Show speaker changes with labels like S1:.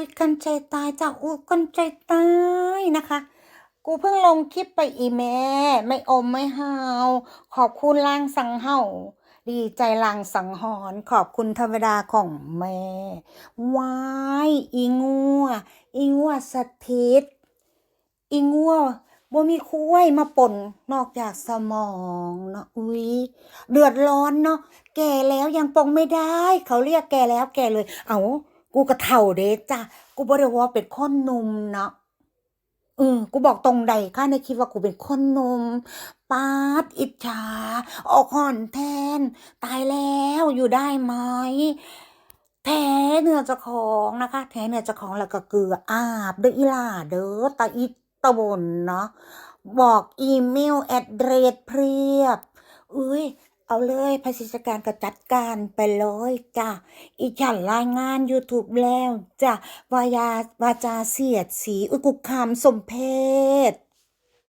S1: อุ๊ยกันใจตายจ้ะอุ๊ยกันใจตายนะคะ กูเพิ่งลงคลิปไปอีแม่ ไม่อมไม่หาวขอบคุณลางสังเห่าดีใจลางสังหรณ์ขอบคุณเทวดาของแม่วายอีงัวอีงัวสถิตอีงัวบ่มีคุ้ยมาป่นนอกจากสมองเนาะอุ๊ยเดือดร้อนเนาะแก่แล้วยังปลงไม่ได้ เขาเรียกแก่แล้วแก่เลย เอา กูก็เฒ่าเด้จ้ะกูบ่ได้ว่าเป็นคนหนุ่มเนาะเออกูบอกตรงใดค่ะในคิดว่ากูเป็นคนนมปาดอิจฉาออกห่อนแทน ตายแล้วอยู่ได้ไหมแท้เนื้อเจ้าของนะคะ แท้เนื้อเจ้าของแล้วก็เกลืออาบเด้ออีล่าเด้อตาอีตะบนเนาะบอกอีเมลแอดเดรสเพียบอุ้ย เอาเลยภาษีการก็จัดการไปเลยจ้ะอีฉันรายงาน YouTube แล้วจ้ะวายาวาจาเสียดสีอุกุคามสมเพศ